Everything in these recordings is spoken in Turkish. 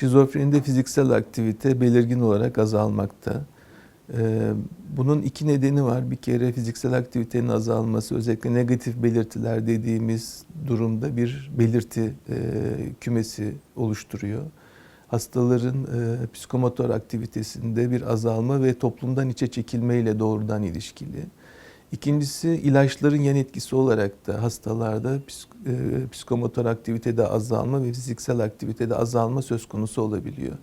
Şizofrenide fiziksel aktivite belirgin olarak azalmakta. Ee, Bunun iki nedeni var. Bir kere fiziksel aktivitenin azalması özellikle negatif belirtiler dediğimiz durumda bir belirti e, kümesi oluşturuyor. Hastaların e, psikomotor aktivitesinde bir azalma ve toplumdan içe çekilmeyle doğrudan ilişkili. İkincisi ilaçların yan etkisi olarak da hastalarda e, psikomotor aktivitede azalma ve fiziksel aktivitede azalma söz konusu olabiliyor.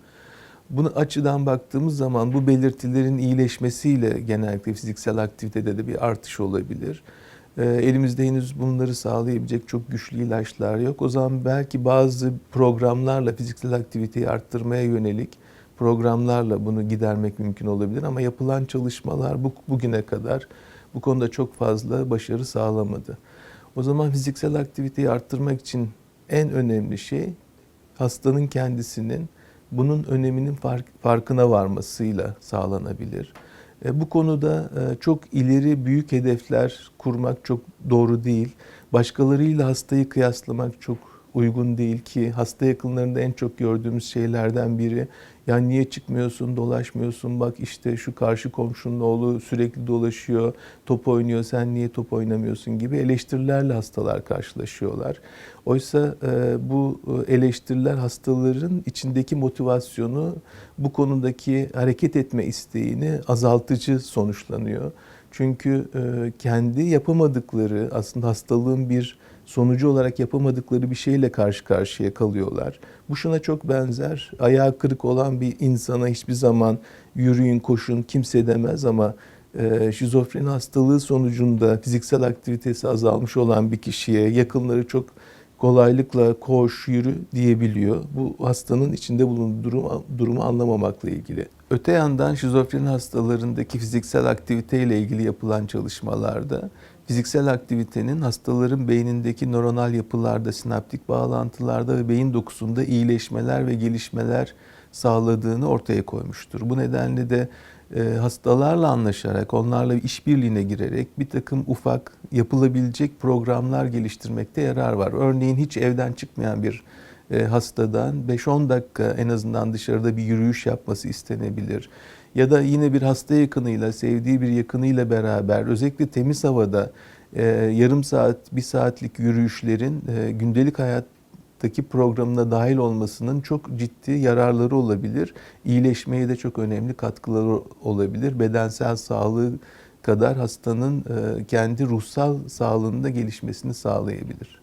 Bunu açıdan baktığımız zaman bu belirtilerin iyileşmesiyle genellikle fiziksel aktivitede de bir artış olabilir. E, Elimizde henüz bunları sağlayabilecek çok güçlü ilaçlar yok. O zaman belki bazı programlarla fiziksel aktiviteyi arttırmaya yönelik programlarla bunu gidermek mümkün olabilir ama yapılan çalışmalar bu, bugüne kadar bu konuda çok fazla başarı sağlamadı. O zaman fiziksel aktiviteyi arttırmak için en önemli şey hastanın kendisinin bunun öneminin fark, farkına varmasıyla sağlanabilir. E, bu konuda e, çok ileri büyük hedefler kurmak çok doğru değil. Başkalarıyla hastayı kıyaslamak çok uygun değil ki hasta yakınlarında en çok gördüğümüz şeylerden biri ya niye çıkmıyorsun, dolaşmıyorsun, bak işte şu karşı komşunun oğlu sürekli dolaşıyor, top oynuyor, sen niye top oynamıyorsun gibi eleştirilerle hastalar karşılaşıyorlar. Oysa e, bu eleştiriler hastaların içindeki motivasyonu, bu konudaki hareket etme isteğini azaltıcı sonuçlanıyor. Çünkü e, kendi yapamadıkları aslında hastalığın bir sonucu olarak yapamadıkları bir şeyle karşı karşıya kalıyorlar. Bu şuna çok benzer. Ayağı kırık olan bir insana hiçbir zaman yürüyün, koşun kimse demez ama e, şizofreni hastalığı sonucunda fiziksel aktivitesi azalmış olan bir kişiye yakınları çok kolaylıkla koş, yürü diyebiliyor. Bu hastanın içinde bulunduğu durum, durumu anlamamakla ilgili. Öte yandan şizofreni hastalarındaki fiziksel aktivite ile ilgili yapılan çalışmalarda fiziksel aktivitenin hastaların beynindeki nöronal yapılarda, sinaptik bağlantılarda ve beyin dokusunda iyileşmeler ve gelişmeler sağladığını ortaya koymuştur. Bu nedenle de e, hastalarla anlaşarak, onlarla işbirliğine girerek bir takım ufak yapılabilecek programlar geliştirmekte yarar var. Örneğin hiç evden çıkmayan bir e, hastadan 5-10 dakika en azından dışarıda bir yürüyüş yapması istenebilir. Ya da yine bir hasta yakınıyla, sevdiği bir yakınıyla beraber özellikle temiz havada e, yarım saat, bir saatlik yürüyüşlerin gündelik hayattaki programına dahil olmasının çok ciddi yararları olabilir. İyileşmeye de çok önemli katkıları olabilir. Bedensel sağlığı kadar hastanın e, kendi ruhsal sağlığında gelişmesini sağlayabilir.